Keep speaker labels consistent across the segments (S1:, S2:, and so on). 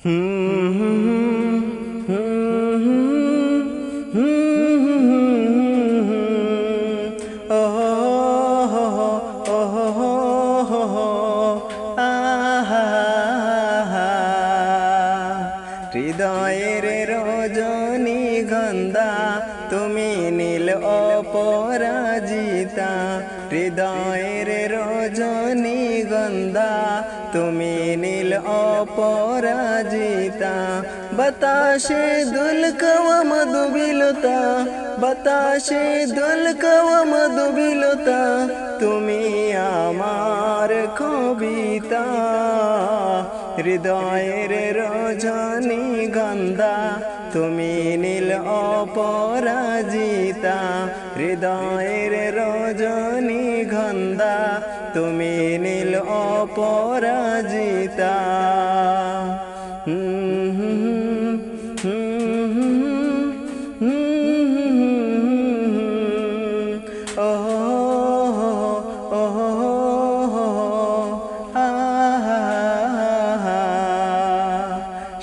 S1: হৃদয়ের রজনী গন্ধা তুমি নীল অপরাজিতা। হৃদয়ের রজনী গন্ধা তুমি নীল অপরাজিতা। বাতাসে দুলকব মধুবিলতা বাতাসে দুলকব মধুবিলতা তুমি আমার কবিতা। হৃদয়ের রজনী গন্ধা, তুমি নীল অপরাজিতা। হৃদয়ের রজনী গন্ধা তুমি নীল অপরাজিতা।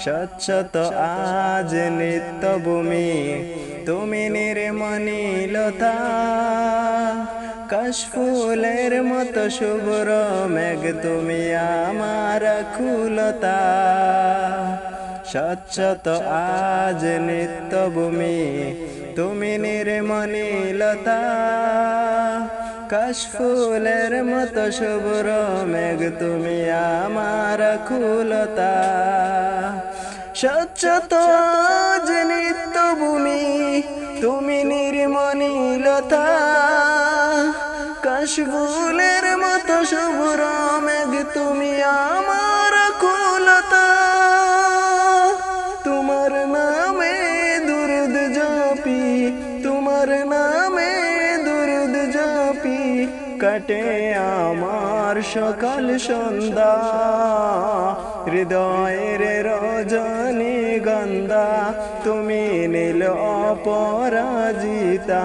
S1: স্বচ্ছত আজ নিত্য ভূমি তুমি নির্মনীলতা কাশফুলের মতো শুভ্র মেঘ তুমি আমার কুলতা স্বচ্ছত আজ নিত্য ভূমি তুমি নির্মনীলতা কাশফুলের মতো শুভ্র মেঘ তুমি আমার কুলতা স্বচ্ছত আজ নিত্য ভূমি তুমি নির্মনীলতা কাশফুলের মতো শুভ্র মেঘ, তুমি আমার কুলতা। তোমার নামে দুরুদ জপি, তোমার নামে দুরুদ জপি, কাটে আমার সকাল সন্ধ্যা। হৃদয়ের রজনী গন্ধা, তুমি নীল অপরাজিতা।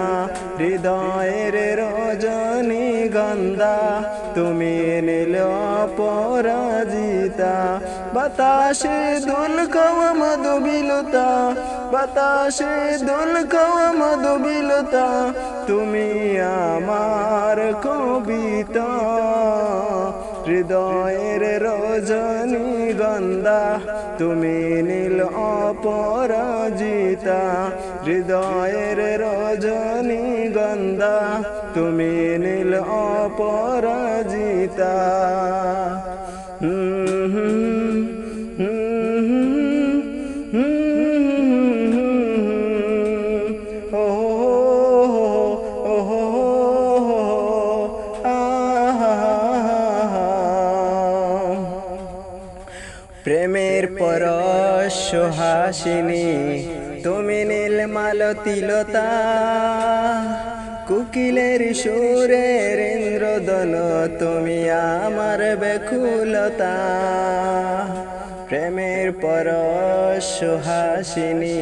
S1: হৃদয়ের রজনী গন্ধা তুমি নীল অপরাজিতা। বাতাসে দোল খাওয়া মধুবিলতা বাতাসে দোল খাওয়া মধুবিলতা তুমি আমার কবিতা। হৃদয়ের রজনী গন্ধা, তুমি নীল অপরাজিতা। হৃদয়ের রজনী গন্ধা তুমি নীল অপরাজিতা। প্রেমের পরশ হাসিনী তুমি নীল মালতিলতা কুকিলের সুরের ইন্দ্রদন তুমি আমার বেকুলতা প্রেমের পরশ হাসিনী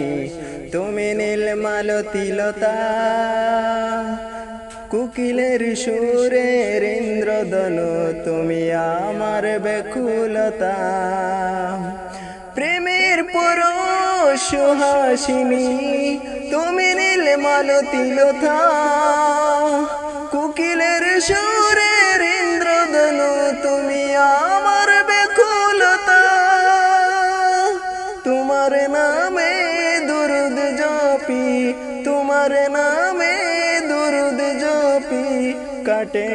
S1: তুমি নীল মালতিলতা। কুকিলের সুরের ইন্দ্রদন তুমি আমার বেকুলতা প্রেমের পরশ হাসিনী, তুমি নীল মালতিলতা কুকিলের সুরের ইন্দ্রদন তুমি আমার বেকুলতা তোমার নামে দুরুদ জপি, তোমার নামে দুরুদ জপি, কাটে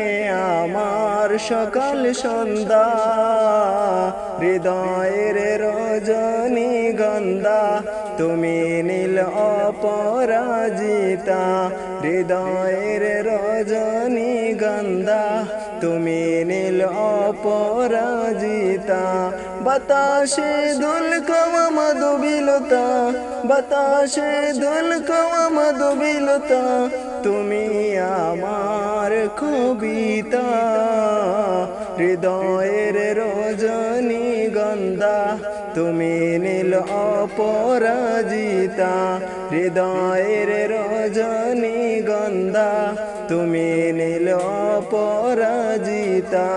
S1: আমার সকাল সন্ধ্যা। হৃদয়ের রজনী গন্ধা, তুমি নীল অপরাজিতা, হৃদয়ের রজনী গন্ধা, তুমি নীল অপরাজিতা। বাতাসে দুল কওয়া মধুবিলতা, বাতাসে দুল মধুবিলতা তুমি আমার কবিতা, হৃদয়ের রজনী গন্ধা, তুমি নীল অপরাজিতা, হৃদয়ের রজনী গন্ধা, তুমি নীল অপরাজিতা।